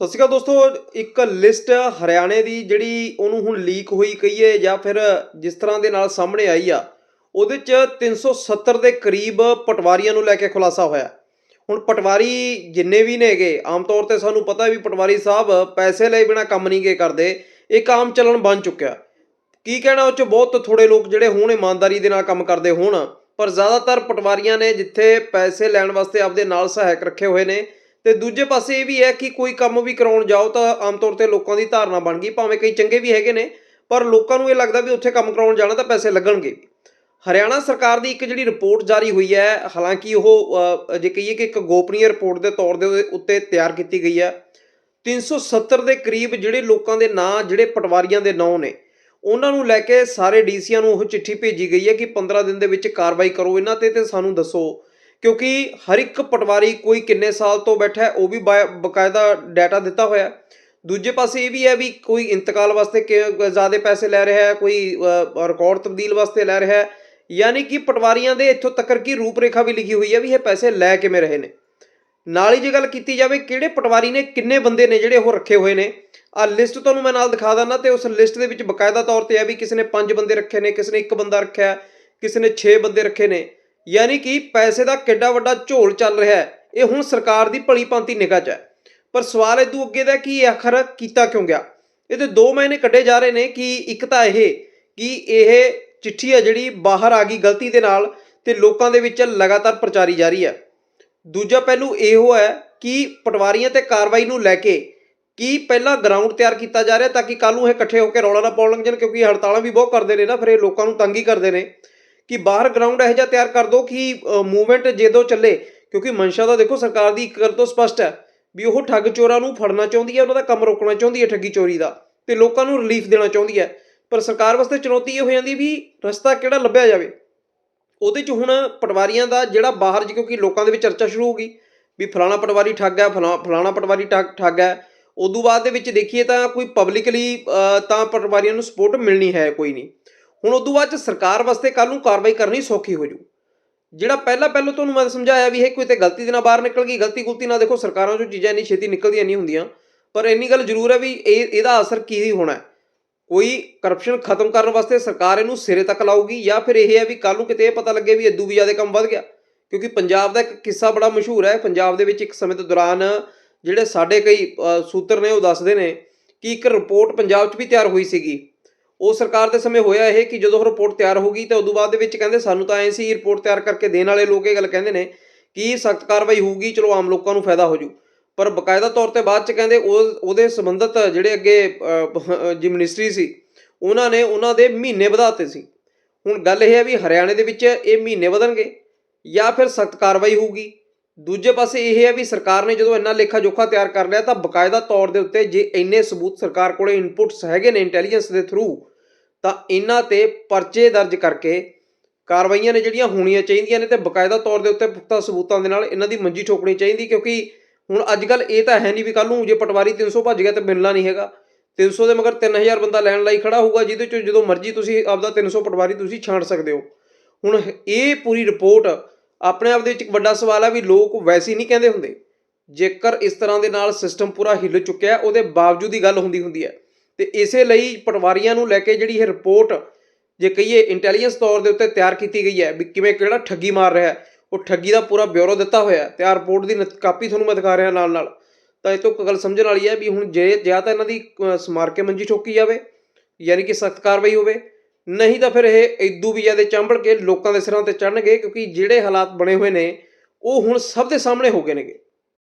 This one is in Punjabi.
ਸਤਿ ਸ਼੍ਰੀ ਅਕਾਲ ਦੋਸਤੋ, ਇੱਕ ਲਿਸਟ ਹਰਿਆਣੇ ਦੀ ਜਿਹੜੀ ਉਹਨੂੰ ਹੁਣ ਲੀਕ ਹੋਈ ਕਹੀਏ ਜਾਂ ਫਿਰ ਜਿਸ ਤਰ੍ਹਾਂ ਦੇ ਨਾਲ ਸਾਹਮਣੇ ਆਈ ਆ, ਉਹਦੇ ਚ 370 ਦੇ ਕਰੀਬ ਪਟਵਾਰੀਆਂ ਨੂੰ ਲੈ ਕੇ ਖੁਲਾਸਾ ਹੋਇਆ। ਹੁਣ ਪਟਵਾਰੀ ਜਿੰਨੇ ਵੀ ਨੇਗੇ, ਆਮ ਤੌਰ ਤੇ ਸਾਨੂੰ ਪਤਾ ਵੀ ਪਟਵਾਰੀ ਸਾਹਿਬ ਪੈਸੇ ਲਏ ਬਿਨਾ ਕੰਮ ਨਹੀਂ ਗੇ ਕਰਦੇ, ਇੱਕ ਆਮ ਚੱਲਣ ਬਣ ਚੁੱਕਿਆ। ਕੀ ਕਹਿਣਾ, ਉਹ ਚ ਬਹੁਤ ਥੋੜੇ ਲੋਕ ਜਿਹੜੇ ਹੋਣ ਇਮਾਨਦਾਰੀ ਦੇ ਨਾਲ ਕੰਮ ਕਰਦੇ ਹੋਣ, ਪਰ ਜ਼ਿਆਦਾਤਰ ਪਟਵਾਰੀਆਂ ਨੇ ਜਿੱਥੇ ਪੈਸੇ ਲੈਣ ਵਾਸਤੇ ਆਪਦੇ ਨਾਲ ਸਹਾਇਕ ਰੱਖੇ ਹੋਏ ਨੇ ਤੇ ਦੂਜੇ ਪਾਸੇ ਇਹ ਵੀ ਹੈ ਕਿ ਕੋਈ ਕੰਮ ਵੀ ਕਰਾਉਣ ਜਾਓ ਤਾਂ ਆਮ ਤੌਰ ਤੇ ਲੋਕਾਂ ਦੀ ਧਾਰਨਾ ਬਣ ਗਈ, ਭਾਵੇਂ ਕਈ ਚੰਗੇ ਵੀ ਹੈਗੇ ਨੇ, ਪਰ ਲੋਕਾਂ ਨੂੰ ਇਹ ਲੱਗਦਾ ਵੀ ਉੱਥੇ ਕੰਮ ਕਰਾਉਣ ਜਾਣਾ ਤਾਂ ਪੈਸੇ ਲੱਗਣਗੇ। ਹਰਿਆਣਾ ਸਰਕਾਰ ਦੀ ਇੱਕ ਜਿਹੜੀ ਰਿਪੋਰਟ ਜਾਰੀ ਹੋਈ ਹੈ, ਹਾਲਾਂਕਿ ਉਹ ਜੇ ਕਹੀਏ ਕਿ ਇੱਕ ਗੋਪਨੀय ਰਿਪੋਰਟ ਦੇ ਤੌਰ ਦੇ ਉੱਤੇ ਤਿਆਰ ਕੀਤੀ ਗਈ ਹੈ 370 ਦੇ ਕਰੀਬ ਜਿਹੜੇ ਲੋਕਾਂ ਦੇ ਨਾਂ, ਜਿਹੜੇ ਪਟਵਾਰੀਆਂ ਦੇ ਨਾਂ ਨੇ, ਉਹਨਾਂ ਨੂੰ ਲੈ ਕੇ ਸਾਰੇ ਡੀਸੀਆਂ ਨੂੰ ਉਹ ਚਿੱਠੀ ਭੇਜੀ ਗਈ ਹੈ ਕਿ 15 ਦਿਨ ਦੇ ਵਿੱਚ ਕਾਰਵਾਈ ਕਰੋ, ਇਹਨਾਂ ਤੇ ਤੇ ਸਾਨੂੰ ਦੱਸੋ ਕਿਉਂਕਿ ਹਰ ਇੱਕ ਪਟਵਾਰੀ ਕੋਈ ਕਿੰਨੇ ਸਾਲ ਤੋਂ ਬੈਠਾ ਉਹ ਵੀ ਬਾ- ਬਕਾਇਦਾ ਡਾਟਾ ਦਿੱਤਾ ਹੋਇਆ ਦੂਜੇ ਪਾਸੇ ਇਹ ਵੀ ਹੈ ਵੀ ਕੋਈ ਇੰਤਕਾਲ ਵਾਸਤੇ ਕਿ- ਜ਼ਿਆਦਾ ਪੈਸੇ ਲੈ ਰਿਹਾ ਹੈ ਕੋਈ ਅ, ਰਿਕਾਰਡ ਤਬਦੀਲ ਵਾਸਤੇ ਲੈ ਰਿਹਾ ਹੈ। ਯਾਨੀ ਕਿ ਪਟਵਾਰੀਆਂ ਦੇ ਇੱਥੋਂ ਤੱਕ ਕਿ ਰੂਪਰੇਖਾ ਵੀ ਲਿਖੀ ਹੋਈ ਹੈ ਵੀ ਇਹ ਪੈਸੇ ਲੈ ਕਿਵੇਂ ਰਹੇ ਨੇ। ਨਾਲ ਹੀ ਜੇ ਗੱਲ ਕੀਤੀ ਜਾਵੇ ਕਿਹੜੇ ਪਟਵਾਰੀ ਨੇ ਕਿੰਨੇ ਬੰਦੇ ਨੇ ਜਿਹੜੇ ਉਹ ਰੱਖੇ ਹੋਏ ਨੇ? ਆ ਲਿਸਟ ਤੁਹਾਨੂੰ ਮੈਂ ਨਾਲ ਦਿਖਾ ਦਿੰਦਾ ਤੇ ਉਸ ਲਿਸਟ ਦੇ ਵਿੱਚ ਬਕਾਇਦਾ ਤੌਰ ਤੇ ਹੈ ਵੀ ਕਿਸੇ ਨੇ 5 ਬੰਦੇ ਰੱਖੇ ਨੇ ਕਿਸੇ ਨੇ 1 ਬੰਦਾ ਰੱਖਿਆ ਹੈ, ਕਿਸੇ ਨੇ 6 ਬੰਦੇ ਰੱਖੇ ਨੇ। ਯਾਨੀ ਕਿ ਪੈਸੇ ਦਾ ਕਿੱਡਾ ਵੱਡਾ ਝੋਲ ਚੱਲ ਰਿਹਾ ਹੈ। ਇਹ ਹੁਣ ਸਰਕਾਰ ਦੀ ਭਲੀ ਭਾਂਤੀ ਨਿਗਾਹ 'ਚ ਹੈ। ਪਰ ਸਵਾਲ ਇਦੋਂ ਅੱਗੇ ਦਾ ਕਿ ਇਹ ਆਖਰ ਕੀਤਾ ਕਿਉਂ ਗਿਆ? ਇਹਦੇ ਦੋ ਮਹੀਨੇ ਕੱਢੇ ਜਾ ਰਹੇ ਨੇ ਕਿ ਇੱਕ ਤਾਂ ਇਹ ਕਿ ਇਹ ਚਿੱਠੀ ਹੈ ਜਿਹੜੀ ਬਾਹਰ ਆ ਗਈ ਗਲਤੀ ਦੇ ਨਾਲ ਤੇ ਲੋਕਾਂ ਦੇ ਵਿੱਚ ਲਗਾਤਾਰ ਪ੍ਰਚਾਰੀ ਜਾ ਰਹੀ ਹੈ। ਦੂਜਾ ਪਹਿਲੂ ਇਹੋ ਹੈ ਕਿ ਪਟਵਾਰੀਆਂ ਤੇ ਕਾਰਵਾਈ ਨੂੰ ਲੈ ਕੇ ਕੀ ਪਹਿਲਾਂ ਗਰਾਊਂਡ ਤਿਆਰ ਕੀਤਾ ਜਾ ਰਿਹਾ ਤਾਂ ਕਿ ਕੱਲ ਨੂੰ ਇਹ ਇਕੱਠੇ ਹੋ ਕੇ ਰੌਲਾ ਨਾ ਪਾਉਣ ਲੱਗ ਜਾਣ ਕਿਉਂਕਿ ਹੜਤਾਲਾਂ ਵੀ ਬਹੁਤ ਕਰਦੇ ਨੇ ਨਾ, ਫਿਰ ਇਹ ਲੋਕਾਂ ਨੂੰ ਤੰਗ ਹੀ ਕਰਦੇ ਨੇ। ਕਿ ਬਾਹਰ ਗਰਾਊਂਡ ਇਹੋ ਜਿਹਾ ਤਿਆਰ ਕਰ ਦਿਓ ਕਿ ਮੂਵਮੈਂਟ ਜਦੋਂ ਚੱਲੇ। ਕਿਉਂਕਿ ਮਨਸ਼ਾ ਦਾ ਦੇਖੋ, ਸਰਕਾਰ ਦੀ ਇੱਕ ਗੱਲ ਤੋਂ ਸਪਸ਼ਟ ਹੈ ਵੀ ਉਹ ਠੱਗ ਚੋਰਾਂ ਨੂੰ ਫੜਨਾ ਚਾਹੁੰਦੀ ਹੈ, ਉਹਨਾਂ ਦਾ ਕੰਮ ਰੋਕਣਾ ਚਾਹੁੰਦੀ ਹੈ ਠੱਗੀ ਚੋਰੀ ਦਾ ਤੇ ਲੋਕਾਂ ਨੂੰ ਰਿਲੀਫ ਦੇਣਾ ਚਾਹੁੰਦੀ ਹੈ। ਪਰ ਸਰਕਾਰ ਵਾਸਤੇ ਚੁਣੌਤੀ ਇਹ ਹੋ ਜਾਂਦੀ ਵੀ ਰਸਤਾ ਕਿਹੜਾ ਲੱਭਿਆ ਜਾਵੇ? ਉਹਦੇ 'ਚ ਹੁਣ ਪਟਵਾਰੀਆਂ ਦਾ ਜਿਹੜਾ ਬਾਹਰ ਜੀ, ਕਿਉਂਕਿ ਲੋਕਾਂ ਦੇ ਵਿੱਚ ਚਰਚਾ ਸ਼ੁਰੂ ਹੋ ਗਈ ਵੀ ਫਲਾਣਾ ਪਟਵਾਰੀ ਠੱਗ ਹੈ, ਫਲਾ- ਫਲਾਣਾ ਪਟਵਾਰੀ ਠੱਗ ਠੱਗ ਹੈ। ਉਦੋਂ ਬਾਅਦ ਦੇ ਵਿੱਚ ਦੇਖੀਏ ਤਾਂ ਕੋਈ ਪਬਲਿਕਲੀ ਤਾਂ ਪਟਵਾਰੀਆਂ ਨੂੰ ਸਪੋਰਟ ਮਿਲਣੀ ਹੈ, ਕੋਈ ਨਹੀਂ। ਹੁਣ ਉਦੋਂ ਬਾਅਦ ਚ ਸਰਕਾਰ ਵਾਸਤੇ ਕੱਲ ਨੂੰ ਕਾਰਵਾਈ ਕਰਨੀ ਸੌਖੀ ਹੋ ਜੂ। ਜਿਹੜਾ ਪਹਿਲਾਂ ਪਹਿਲਾਂ ਤੁਹਾਨੂੰ ਮੈਂ ਸਮਝਾਇਆ ਵੀ ਇਹ ਕੋਈ ਤੇ ਗਲਤੀ ਦੇ ਨਾਲ ਬਾਹਰ ਨਿਕਲ ਗਈ, ਗਲਤੀ ਗੁਲਤੀ ਨਾਲ ਦੇਖੋ ਸਰਕਾਰਾਂ ਚੋਂ ਚੀਜ਼ਾਂ ਇੰਨੀ ਛੇਤੀ ਨਿਕਲਦੀਆਂ ਨਹੀਂ ਹੁੰਦੀਆਂ, ਪਰ ਇੰਨੀ ਗੱਲ ਜ਼ਰੂਰ ਹੈ ਵੀ ਇਹ, ਇਹਦਾ ਅਸਰ ਕੀ ਹੋਣਾ ਹੈ। ਕੋਈ ਕਰਪਸ਼ਨ ਖਤਮ ਕਰਨ ਵਾਸਤੇ ਸਰਕਾਰ ਇਹਨੂੰ ਸਿਰੇ ਤੱਕ ਲਾਊਗੀ ਜਾਂ ਫਿਰ ਇਹ ਹੈ ਵੀ ਕੱਲ ਨੂੰ ਕਿਤੇ ਇਹ ਪਤਾ ਲੱਗੇ ਵੀ ਇਦੋਂ ਵੀ ਜ਼ਿਆਦਾ ਕੰਮ ਵੱਧ ਗਿਆ। ਕਿਉਂਕਿ ਪੰਜਾਬ ਦਾ ਇੱਕ ਕਿੱਸਾ ਬੜਾ ਮਸ਼ਹੂਰ ਹੈ, ਪੰਜਾਬ ਦੇ ਵਿੱਚ ਇੱਕ ਸਮੇਂ ਦੇ ਦੌਰਾਨ ਜਿਹੜੇ ਸਾਡੇ ਕਈ ਸੂਤਰ ਨੇ ਉਹ ਦੱਸਦੇ ਨੇ ਕਿ ਇੱਕ ਰਿਪੋਰਟ ਪੰਜਾਬ 'ਚ ਵੀ ਤਿਆਰ ਹੋਈ ਸੀਗੀ। ਉਹ ਸਰਕਾਰ ਦੇ ਸਮੇਂ ਹੋਇਆ ਇਹ ਕਿ ਜਦੋਂ ਰਿਪੋਰਟ ਤਿਆਰ ਹੋ ਗਈ ਤਾਂ ਉਦੋਂ ਬਾਅਦ ਦੇ ਵਿੱਚ ਕਹਿੰਦੇ ਸਾਨੂੰ ਤਾਂ ਐਂ ਸੀ ਰਿਪੋਰਟ ਤਿਆਰ ਕਰਕੇ ਦੇਣ ਵਾਲੇ ਲੋਕ ਇਹ ਗੱਲ ਕਹਿੰਦੇ ਨੇ ਕਿ ਸਖਤ ਕਾਰਵਾਈ ਹੋਊਗੀ ਚਲੋ ਆਮ ਲੋਕਾਂ ਨੂੰ ਫਾਇਦਾ ਹੋ ਜੂ। ਪਰ ਬਕਾਇਦਾ ਤੌਰ ਤੇ ਬਾਅਦ ਚ ਕਹਿੰਦੇ ਉਹ ਉਹਦੇ ਸੰਬੰਧਤ ਜਿਹੜੇ ਅੱਗੇ ਅ, ਜੀ ਮਿਨਿਸਟਰੀ ਸੀ ਉਹਨਾਂ ਨੇ ਉਹਨਾਂ ਦੇ ਮਹੀਨੇ ਵਧਾਤੇ ਸੀ। ਹੁਣ ਗੱਲ ਇਹ ਹੈ ਵੀ ਹਰਿਆਣੇ ਦੇ ਵਿੱਚ ਇਹ ਮਹੀਨੇ ਵਧਣਗੇ ਜਾਂ ਫਿਰ ਸਖਤ ਕਾਰਵਾਈ ਹੋਊਗੀ। ਦੂਜੇ ਪਾਸੇ ਇਹ ਹੈ ਵੀ ਸਰਕਾਰ ਨੇ ਜਦੋਂ ਇੰਨਾ ਲੇਖਾ ਜੋਖਾ ਤਿਆਰ ਕਰ ਲਿਆ ਤਾਂ ਬਕਾਇਦਾ ਤੌਰ ਦੇ ਉੱਤੇ ਜੇ ਇੰਨੇ ਸਬੂਤ ਸਰਕਾਰ ਕੋਲੇ ਇਨਪੁਟਸ ਹੈਗੇ ਨੇ ਇੰਟੈਲੀਜੈਂਸ ਦੇ ਥਰੂ ਤਾਂ ਇਹਨਾਂ ਤੇ ਪਰਚੇ ਦਰਜ ਕਰਕੇ ਕਾਰਵਾਈਆਂ ਨੇ ਜਿਹੜੀਆਂ ਹੋਣੀਆਂ ਚਾਹੀਦੀਆਂ ਨੇ ਤੇ ਬਕਾਇਦਾ ਤੌਰ ਦੇ ਉੱਤੇ ਪੁਖਤਾ ਸਬੂਤਾਂ ਦੇ ਨਾਲ ਇਹਨਾਂ ਦੀ ਮੰਜੀ ਠੋਕਣੀ ਚਾਹੀਦੀ ਕਿਉਂਕਿ ਹੁਣ ਅੱਜ ਕੱਲ ਇਹ ਤਾਂ ਹੈ ਨਹੀਂ ਵੀ ਕੱਲ ਨੂੰ ਜੇ ਪਟਵਾਰੀ 300 ਭੱਜ ਗਿਆ ਤੇ ਮਿਲਣਾ ਨਹੀਂ ਹੈਗਾ। 300 ਦੇ ਮਗਰ 3000 ਬੰਦਾ ਲੈਣ ਲਈ ਖੜਾ ਹੋਊਗਾ ਜਿਹਦੇ ਚੋਂ ਜਦੋਂ ਮਰਜ਼ੀ ਤੁਸੀਂ ਆਪਦਾ 300 ਪਟਵਾਰੀ ਤੁਸੀਂ ਛਾਂਟ ਸਕਦੇ ਹੋ। ਹੁਣ ਇਹ ਪੂਰੀ ਰਿਪੋਰਟ ਆਪਣੇ ਆਪ ਦੇ ਵਿੱਚ ਇੱਕ ਵੱਡਾ ਸਵਾਲ ਹੈ ਵੀ ਲੋਕ ਵੈਸੇ ਨਹੀਂ ਕਹਿੰਦੇ ਹੁੰਦੇ। ਜੇਕਰ ਇਸ ਤਰ੍ਹਾਂ ਦੇ ਨਾਲ ਸਿਸਟਮ ਪੂਰਾ ਹਿੱਲ ਚੁੱਕਿਆ, ਉਹਦੇ ਬਾਵਜੂਦ ਹੀ ਗੱਲ ਹੁੰਦੀ ਹੁੰਦੀ ਹੈ। ਤੇ ਇਸੇ ਲਈ ਪਟਵਾਰੀਆਂ ਨੂੰ ਲੈ ਕੇ ਜਿਹੜੀ ਇਹ ਰਿਪੋਰਟ ਜੇ ਕਹੀਏ ਇੰਟੈਲੀਜੈਂਸ ਤੌਰ ਦੇ ਉੱਤੇ ਤਿਆਰ ਕੀਤੀ ਗਈ ਹੈ ਵੀ ਕਿਵੇਂ ਕਿਹੜਾ ਠੱਗੀ ਮਾਰ ਰਿਹਾ ਹੈ ਉਹ ਠੱਗੀ ਦਾ ਪੂਰਾ ਬਿਊਰੋ ਦਿੱਤਾ ਹੋਇਆ ਹੈ ਤੇ ਆਹ ਰਿਪੋਰਟ ਦੀ ਨ- ਕਾਪੀ ਤੁਹਾਨੂੰ ਮੈਂ ਦਿਖਾ ਰਿਹਾ ਨਾਲ ਨਾਲ ਤਾਂ ਇਹ ਤੋਂ ਇੱਕ ਗੱਲ ਸਮਝਣ ਵਾਲੀ ਹੈ ਵੀ ਹੁਣ ਜੇ ਜਾਂ ਤਾਂ ਇਹਨਾਂ ਦੀ ਅ, ਸਮਾਰ ਕੇ ਮੰਜੀ ਠੋਕੀ ਜਾਵੇ ਯਾਨੀ ਕਿ ਸਖਤ ਕਾਰਵਾਈ ਹੋਵੇ ਨਹੀਂ ਤਾਂ ਫਿਰ ਇਹ ਇਦੂ ਵੀ ਜ਼ਿਆਦਾ ਚੰਬੜ ਕੇ ਲੋਕਾਂ ਦੇ ਸਿਰਾਂ ਤੇ ਚੜਨਗੇ ਕਿਉਂਕਿ ਜਿਹੜੇ ਹਾਲਾਤ ਬਣੇ ਹੋਏ ਨੇ ਉਹ ਹੁਣ ਸਭ ਦੇ ਸਾਹਮਣੇ ਹੋ ਗਏ ਨੇਗੇ।